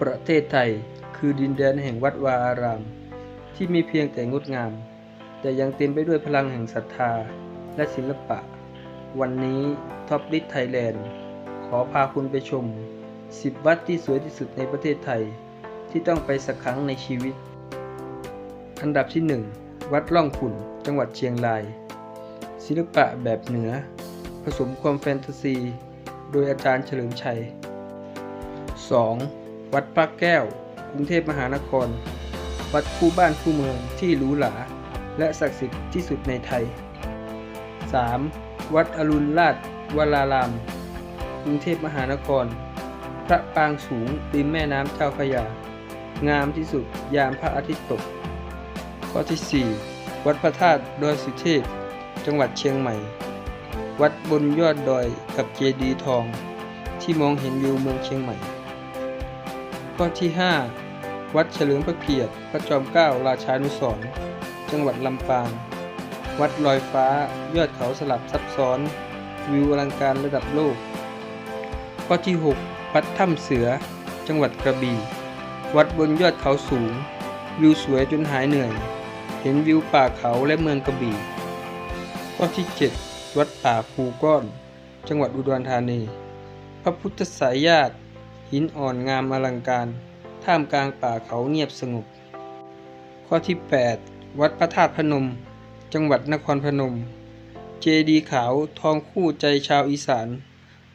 ประเทศไทย คือดินแดนแห่งวัดวาอาราม ที่มีเพียงแต่งดงาม แต่ยังเต็มไปด้วยพลังแห่งศรัทธาและศิลปะ วันนี้ท็อปลิสไทยแลนด์ขอพาคุณไปชม 10 วัดที่สวยที่สุดในประเทศไทย ที่ต้องไปสักครั้งในชีวิต อันดับที่ 1 วัดล่องขุนจังหวัดเชียงราย ศิลปะแบบเหนือ ผสมความแฟนตาซี โดยอาจารย์เฉลิมชัย 2. วัดพระแก้ว กรุงเทพมหานคร วัดคู่บ้านคู่เมืองที่หรูหราและศักดิ์สิทธิ์ที่สุดในไทย 3. วัดอรุณราชวราราม กรุงเทพมหานคร พระปางสูงริมแม่น้ำเจ้าพระยา งามที่สุดยามพระอาทิตย์ตก ข้อที่ 4 วัดพระธาตุดอยสุเทพ จังหวัดเชียงใหม่ วัดบนยอดดอยกับเจดีย์ทอง ที่มองเห็นวิวเมืองเชียงใหม่ ข้อที่ 5 วัดเฉลิมพระเกียรติ พระจอมเกล้าราชานุสรณ์จังหวัดลำปาง วัดลอยฟ้ายอดเขาสลับซับซ้อน วิวอลังการระดับโลก ข้อที่ 6 วัดถ้ำเสือ จังหวัดกระบี่ วัดบนยอดเขาสูง วิวสวยจนหายเหนื่อย เห็นวิวป่าเขาและเมืองกระบี่ ข้อที่ 7 วัดป่าภูก้อน จังหวัดอุดรธานี พระพุทธสายญาติ หินอ่อนงามอลังการ ท่ามกลางป่าเขาเงียบสงบ ข้อที่ 8 วัดพระธาตุพนม จังหวัดนครพนม เจดีขาวทองคู่ใจชาวอีสาน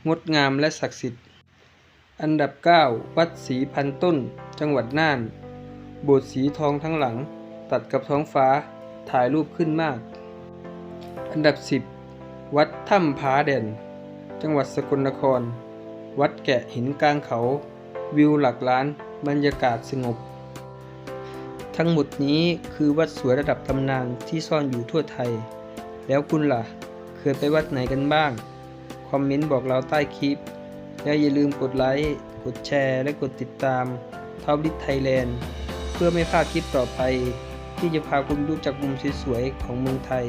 งดงามและศักดิ์สิทธิ์ อันดับ 9 วัดศรีพันต้น จังหวัดน่าน โบสถ์สีทองทั้งหลัง ตัดกับท้องฟ้าถ่ายรูปขึ้นมาก อันดับ 10 วัดถ้ำผาเด่น จังหวัดสกลนคร วัดแกะหินกลางเขา วิวหลักล้าน บรรยากาศสงบ ทั้งหมดนี้คือวัดสวยระดับตำนานที่ซ่อนอยู่ทั่วไทย แล้วคุณล่ะ เคยไปวัดไหนกันบ้าง คอมเมนต์บอกเราใต้คลิป แล้วอย่าลืมกดไลค์ กดแชร์ และกดติดตามท็อปลิทไทยแลนด์เพื่อไม่พลาดคลิปต่อไป ที่จะพาคุณรู้จักมุมสวยๆของเมืองไทย